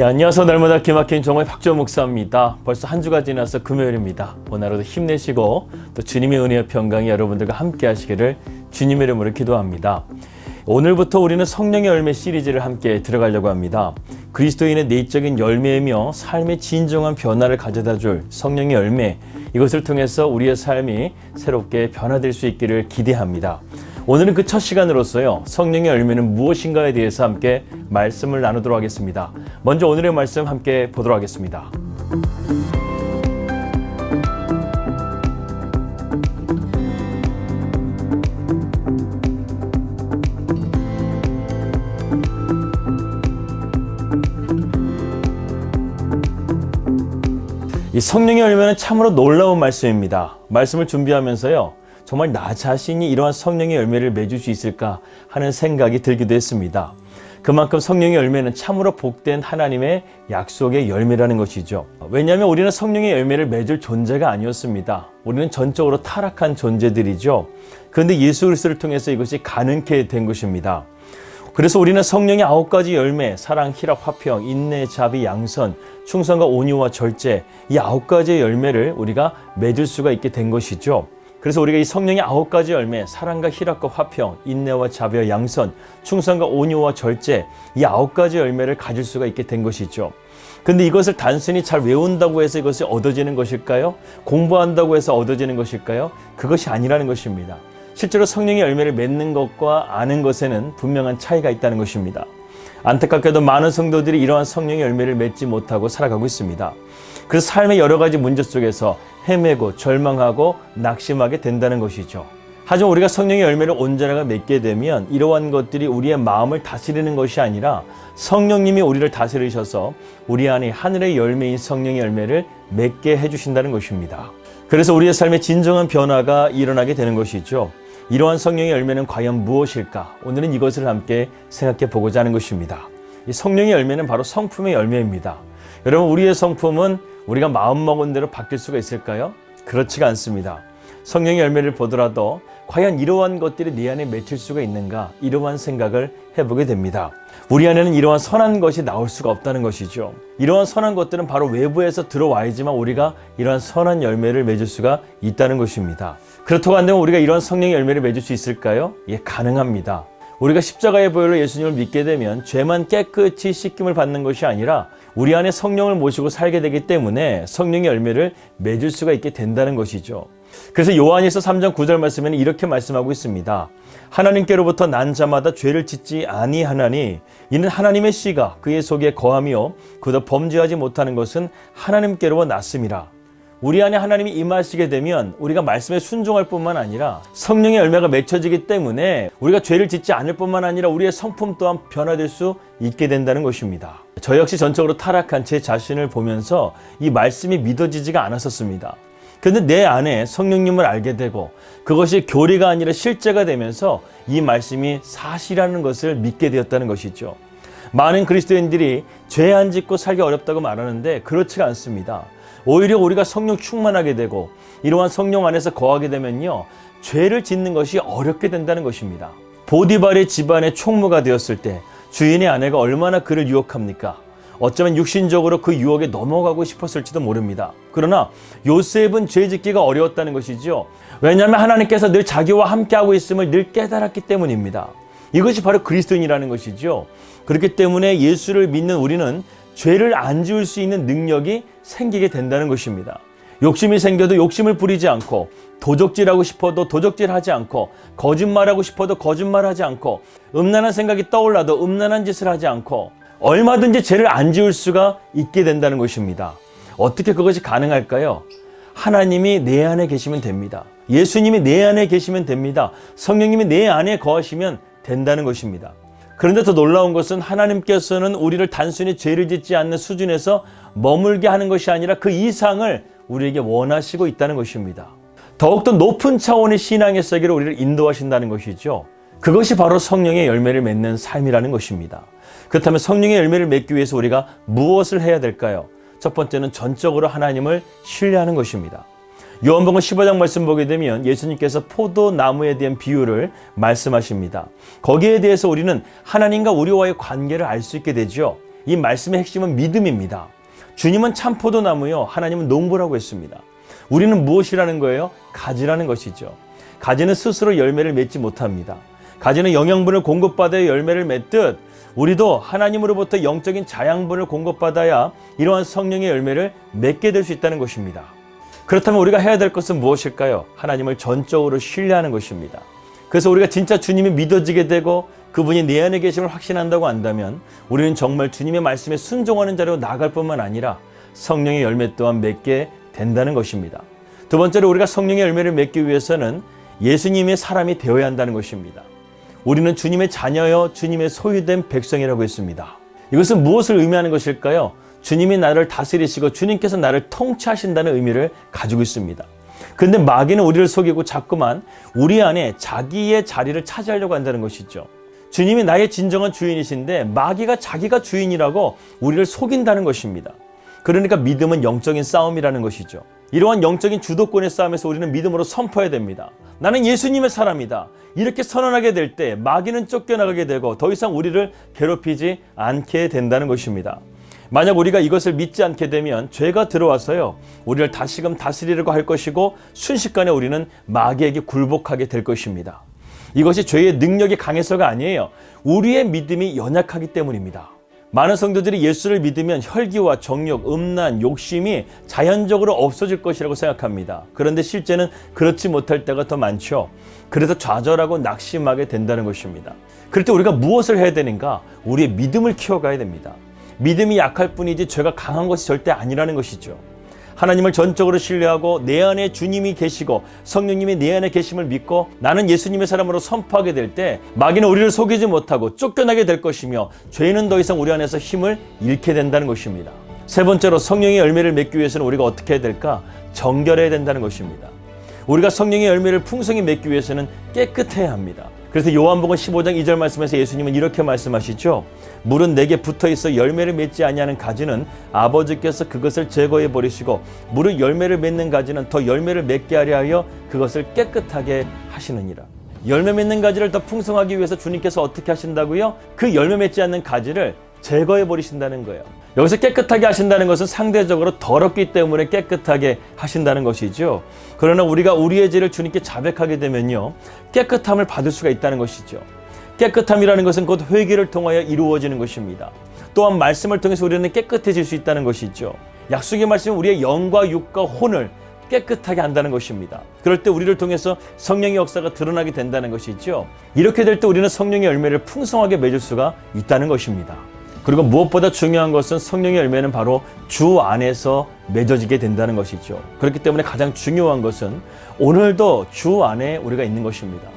네, 안녕하세요. 날마다 기막힌 정호의 박조 목사입니다. 벌써 한 주가 지나서 금요일입니다. 오늘 하루도 힘내시고 또 주님의 은혜와 평강이 여러분들과 함께 하시기를 주님의 이름으로 기도합니다. 오늘부터 우리는 성령의 열매 시리즈를 함께 들어가려고 합니다. 그리스도인의 내적인 열매이며 삶의 진정한 변화를 가져다 줄 성령의 열매, 이것을 통해서 우리의 삶이 새롭게 변화될 수 있기를 기대합니다. 오늘은 그 첫 시간으로서요, 성령의 열매는 무엇인가에 대해서 함께 말씀을 나누도록 하겠습니다. 먼저 오늘의 말씀 함께 보도록 하겠습니다. 이 성령의 열매는 참으로 놀라운 말씀입니다. 말씀을 준비하면서요, 정말 나 자신이 이러한 성령의 열매를 맺을 수 있을까 하는 생각이 들기도 했습니다. 그만큼 성령의 열매는 참으로 복된 하나님의 약속의 열매라는 것이죠. 왜냐하면 우리는 성령의 열매를 맺을 존재가 아니었습니다. 우리는 전적으로 타락한 존재들이죠. 그런데 예수 그리스도를 통해서 이것이 가능케 된 것입니다. 그래서 우리는 성령의 아홉 가지 열매, 사랑, 희락, 화평, 인내, 자비, 양선, 충성과 온유와 절제, 이 아홉 가지의 열매를 우리가 맺을 수가 있게 된 것이죠. 그래서 우리가 이 성령의 아홉 가지 열매, 사랑과 희락과 화평, 인내와 자비와 양선, 충성과 온유와 절제, 이 아홉 가지 열매를 가질 수가 있게 된 것이죠. 근데 이것을 단순히 잘 외운다고 해서 이것이 얻어지는 것일까요? 공부한다고 해서 얻어지는 것일까요? 그것이 아니라는 것입니다. 실제로 성령의 열매를 맺는 것과 아는 것에는 분명한 차이가 있다는 것입니다. 안타깝게도 많은 성도들이 이러한 성령의 열매를 맺지 못하고 살아가고 있습니다. 그래서 삶의 여러 가지 문제 속에서 헤매고 절망하고 낙심하게 된다는 것이죠. 하지만 우리가 성령의 열매를 온전하게 맺게 되면 이러한 것들이 우리의 마음을 다스리는 것이 아니라 성령님이 우리를 다스리셔서 우리 안에 하늘의 열매인 성령의 열매를 맺게 해주신다는 것입니다. 그래서 우리의 삶에 진정한 변화가 일어나게 되는 것이죠. 이러한 성령의 열매는 과연 무엇일까? 오늘은 이것을 함께 생각해 보고자 하는 것입니다. 이 성령의 열매는 바로 성품의 열매입니다. 여러분, 우리의 성품은 우리가 마음먹은 대로 바뀔 수가 있을까요? 그렇지가 않습니다. 성령의 열매를 보더라도 과연 이러한 것들이 내 안에 맺힐 수가 있는가? 이러한 생각을 해보게 됩니다. 우리 안에는 이러한 선한 것이 나올 수가 없다는 것이죠. 이러한 선한 것들은 바로 외부에서 들어와야지만 우리가 이러한 선한 열매를 맺을 수가 있다는 것입니다. 그렇다고 한다면 우리가 이러한 성령의 열매를 맺을 수 있을까요? 예, 가능합니다. 우리가 십자가의 보혈로 예수님을 믿게 되면 죄만 깨끗이 씻김을 받는 것이 아니라 우리 안에 성령을 모시고 살게 되기 때문에 성령의 열매를 맺을 수가 있게 된다는 것이죠. 그래서 요한에서 3장 9절 말씀에는 이렇게 말씀하고 있습니다. 하나님께로부터 난 자마다 죄를 짓지 아니하나니 이는 하나님의 씨가 그의 속에 거하며 그도 범죄하지 못하는 것은 하나님께로 났음이라. 우리 안에 하나님이 임하시게 되면 우리가 말씀에 순종할 뿐만 아니라 성령의 열매가 맺혀지기 때문에 우리가 죄를 짓지 않을 뿐만 아니라 우리의 성품 또한 변화될 수 있게 된다는 것입니다. 저 역시 전적으로 타락한 제 자신을 보면서 이 말씀이 믿어지지가 않았었습니다. 그런데 내 안에 성령님을 알게 되고 그것이 교리가 아니라 실제가 되면서 이 말씀이 사실이라는 것을 믿게 되었다는 것이죠. 많은 그리스도인들이 죄 안 짓고 살기 어렵다고 말하는데 그렇지가 않습니다. 오히려 우리가 성령 충만하게 되고 이러한 성령 안에서 거하게 되면요. 죄를 짓는 것이 어렵게 된다는 것입니다. 보디발의 집안의 총무가 되었을 때 주인의 아내가 얼마나 그를 유혹합니까? 어쩌면 육신적으로 그 유혹에 넘어가고 싶었을지도 모릅니다. 그러나 요셉은 죄 짓기가 어려웠다는 것이죠. 왜냐하면 하나님께서 늘 자기와 함께하고 있음을 늘 깨달았기 때문입니다. 이것이 바로 그리스도인이라는 것이죠. 그렇기 때문에 예수를 믿는 우리는 죄를 안 지을 수 있는 능력이 생기게 된다는 것입니다. 욕심이 생겨도 욕심을 부리지 않고 도적질하고 싶어도 도적질하지 않고 거짓말하고 싶어도 거짓말하지 않고 음란한 생각이 떠올라도 음란한 짓을 하지 않고 얼마든지 죄를 안 지을 수가 있게 된다는 것입니다. 어떻게 그것이 가능할까요? 하나님이 내 안에 계시면 됩니다. 예수님이 내 안에 계시면 됩니다. 성령님이 내 안에 거하시면 된다는 것입니다. 그런데 더 놀라운 것은 하나님께서는 우리를 단순히 죄를 짓지 않는 수준에서 머물게 하는 것이 아니라 그 이상을 우리에게 원하시고 있다는 것입니다. 더욱더 높은 차원의 신앙의 세계로 우리를 인도하신다는 것이죠. 그것이 바로 성령의 열매를 맺는 삶이라는 것입니다. 그렇다면 성령의 열매를 맺기 위해서 우리가 무엇을 해야 될까요? 첫 번째는 전적으로 하나님을 신뢰하는 것입니다. 요한복음 15장 말씀 보게 되면 예수님께서 포도나무에 대한 비유를 말씀하십니다. 거기에 대해서 우리는 하나님과 우리와의 관계를 알 수 있게 되죠. 이 말씀의 핵심은 믿음입니다. 주님은 참 포도나무요, 하나님은 농부라고 했습니다. 우리는 무엇이라는 거예요? 가지라는 것이죠. 가지는 스스로 열매를 맺지 못합니다. 가지는 영양분을 공급받아야 열매를 맺듯 우리도 하나님으로부터 영적인 자양분을 공급받아야 이러한 성령의 열매를 맺게 될 수 있다는 것입니다. 그렇다면 우리가 해야 될 것은 무엇일까요? 하나님을 전적으로 신뢰하는 것입니다. 그래서 우리가 진짜 주님이 믿어지게 되고 그분이 내 안에 계심을 확신한다고 한다면 우리는 정말 주님의 말씀에 순종하는 자로 나갈 뿐만 아니라 성령의 열매 또한 맺게 된다는 것입니다. 두 번째로 우리가 성령의 열매를 맺기 위해서는 예수님의 사람이 되어야 한다는 것입니다. 우리는 주님의 자녀여 주님의 소유된 백성이라고 했습니다. 이것은 무엇을 의미하는 것일까요? 주님이 나를 다스리시고 주님께서 나를 통치하신다는 의미를 가지고 있습니다. 그런데 마귀는 우리를 속이고 자꾸만 우리 안에 자기의 자리를 차지하려고 한다는 것이죠. 주님이 나의 진정한 주인이신데 마귀가 자기가 주인이라고 우리를 속인다는 것입니다. 그러니까 믿음은 영적인 싸움이라는 것이죠. 이러한 영적인 주도권의 싸움에서 우리는 믿음으로 선포해야 됩니다. 나는 예수님의 사람이다. 이렇게 선언하게 될 때 마귀는 쫓겨나가게 되고 더 이상 우리를 괴롭히지 않게 된다는 것입니다. 만약 우리가 이것을 믿지 않게 되면 죄가 들어와서요, 우리를 다시금 다스리려고 할 것이고 순식간에 우리는 마귀에게 굴복하게 될 것입니다. 이것이 죄의 능력이 강해서가 아니에요. 우리의 믿음이 연약하기 때문입니다. 많은 성도들이 예수를 믿으면 혈기와 정욕, 음란, 욕심이 자연적으로 없어질 것이라고 생각합니다. 그런데 실제는 그렇지 못할 때가 더 많죠. 그래서 좌절하고 낙심하게 된다는 것입니다. 그럴 때 우리가 무엇을 해야 되는가? 우리의 믿음을 키워가야 됩니다. 믿음이 약할 뿐이지 죄가 강한 것이 절대 아니라는 것이죠. 하나님을 전적으로 신뢰하고 내 안에 주님이 계시고 성령님이 내 안에 계심을 믿고 나는 예수님의 사람으로 선포하게 될 때 마귀는 우리를 속이지 못하고 쫓겨나게 될 것이며 죄는 더 이상 우리 안에서 힘을 잃게 된다는 것입니다. 세 번째로 성령의 열매를 맺기 위해서는 우리가 어떻게 해야 될까? 정결해야 된다는 것입니다. 우리가 성령의 열매를 풍성히 맺기 위해서는 깨끗해야 합니다. 그래서 요한복음 15장 2절 말씀에서 예수님은 이렇게 말씀하시죠. 물은 내게 붙어 있어 열매를 맺지 아니하는 가지는 아버지께서 그것을 제거해 버리시고 물은 열매를 맺는 가지는 더 열매를 맺게 하려 하여 그것을 깨끗하게 하시느니라. 열매 맺는 가지를 더 풍성하기 위해서 주님께서 어떻게 하신다고요? 그 열매 맺지 않는 가지를 제거해 버리신다는 거예요. 여기서 깨끗하게 하신다는 것은 상대적으로 더럽기 때문에 깨끗하게 하신다는 것이죠. 그러나 우리가 우리의 죄를 주님께 자백하게 되면요. 깨끗함을 받을 수가 있다는 것이죠. 깨끗함이라는 것은 곧 회개를 통하여 이루어지는 것입니다. 또한 말씀을 통해서 우리는 깨끗해질 수 있다는 것이죠. 약속의 말씀은 우리의 영과 육과 혼을 깨끗하게 한다는 것입니다. 그럴 때 우리를 통해서 성령의 역사가 드러나게 된다는 것이죠. 이렇게 될 때 우리는 성령의 열매를 풍성하게 맺을 수가 있다는 것입니다. 그리고 무엇보다 중요한 것은 성령의 열매는 바로 주 안에서 맺어지게 된다는 것이죠. 그렇기 때문에 가장 중요한 것은 오늘도 주 안에 우리가 있는 것입니다.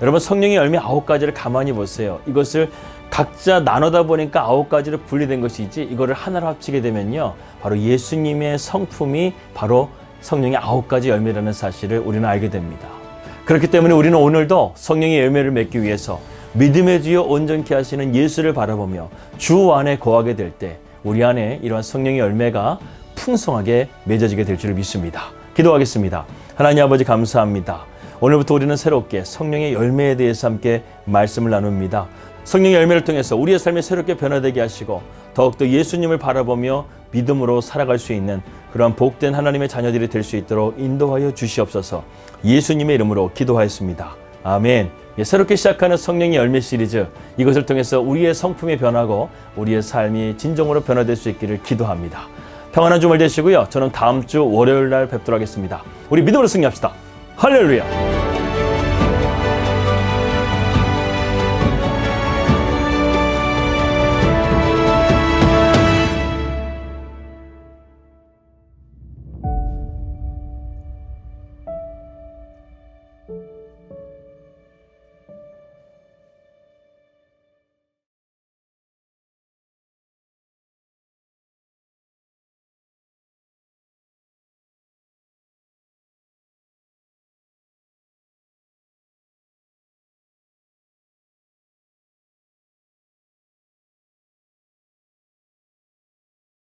여러분 성령의 열매 아홉 가지를 가만히 보세요. 이것을 각자 나누다 보니까 아홉 가지로 분리된 것이지 이거를 하나로 합치게 되면요. 바로 예수님의 성품이 바로 성령의 아홉 가지 열매라는 사실을 우리는 알게 됩니다. 그렇기 때문에 우리는 오늘도 성령의 열매를 맺기 위해서 믿음의 주여 온전케 하시는 예수를 바라보며 주 안에 거하게 될 때 우리 안에 이러한 성령의 열매가 풍성하게 맺어지게 될 줄을 믿습니다. 기도하겠습니다. 하나님 아버지 감사합니다. 오늘부터 우리는 새롭게 성령의 열매에 대해서 함께 말씀을 나눕니다. 성령의 열매를 통해서 우리의 삶이 새롭게 변화되게 하시고 더욱더 예수님을 바라보며 믿음으로 살아갈 수 있는 그러한 복된 하나님의 자녀들이 될 수 있도록 인도하여 주시옵소서 예수님의 이름으로 기도하였습니다. 아멘. 예, 새롭게 시작하는 성령의 열매 시리즈 이것을 통해서 우리의 성품이 변하고 우리의 삶이 진정으로 변화될 수 있기를 기도합니다. 평안한 주말 되시고요. 저는 다음 주 월요일 날 뵙도록 하겠습니다. 우리 믿음으로 승리합시다. 할렐루야.